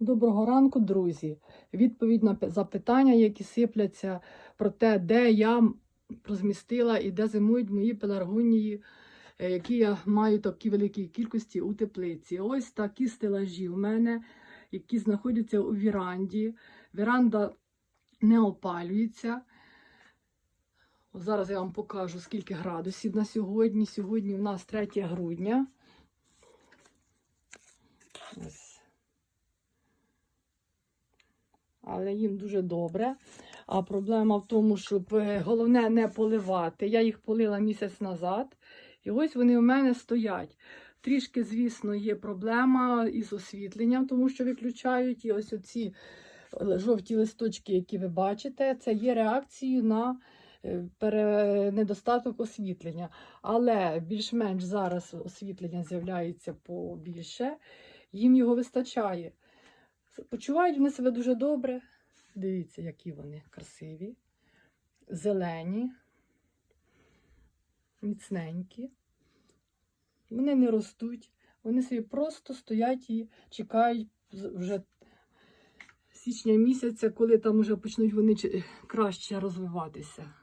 Доброго ранку, друзі. Відповідь на запитання, які сипляться про те, де я розмістила і де зимують мої пеларгонії, е, які я маю такі великі кількості у теплиці. Ось такі стелажі в мене, які знаходяться у віранді. Віранда не опалюється. Зараз я вам покажу, скільки градусів на сьогодні. Сьогодні у нас 3 грудня. Ось. Але їм дуже добре. А проблема в тому, щоб е, головне не поливати. Я їх полила місяць назад, і ось вони в мене стоять. Трішки, звісно, є проблема із освітленням, тому що виключають і ось оці е, жовті листочки, які ви бачите, це є реакцією на е, недостаток освітлення. Але більш-менш зараз освітлення з'являється побільше, їм його вистачає. Почувають вони себе дуже добре. Дивіться, які вони красиві, зелені, міцненькі. Вони не ростуть, вони собі просто стоять і чекають вже січня місяця, коли там вже почнуть вони краще розвиватися.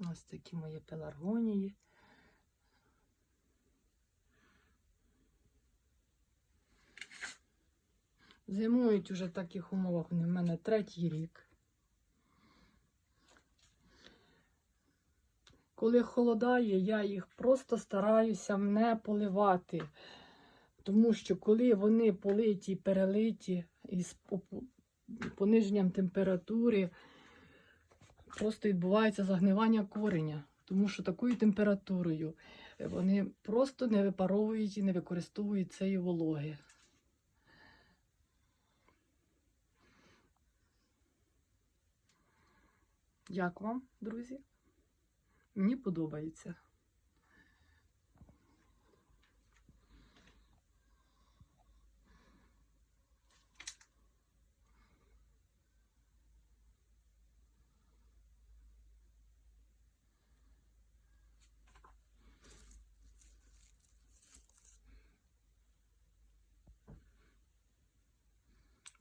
Ось такі мої пеларгонії. Зимують уже в таких умовах вони в мене третій рік. Коли холодає, я їх просто стараюся не поливати. Тому що коли вони политі, перелиті із пониженням температури, просто відбувається загнивання кореня, тому що такою температурою е, вони просто не випаровують і не використовують цієї вологи. Як вам, друзі? Мені подобається.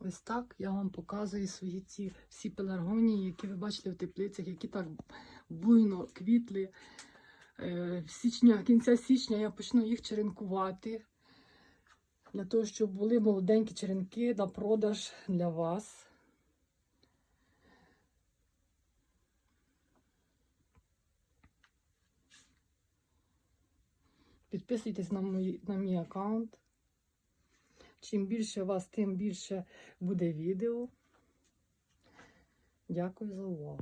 Ось так я вам показую свої ці всі пеларгонії, які ви бачите в теплицях, які так буйно квітли. Е, січня, кінця січня я почну їх черенкувати. Для того, щоб були молоденькі черенки на продаж для вас. Підписуйтесь на мій, на мій аккаунт. Чим більше вас, тим більше буде відео. Дякую за увагу.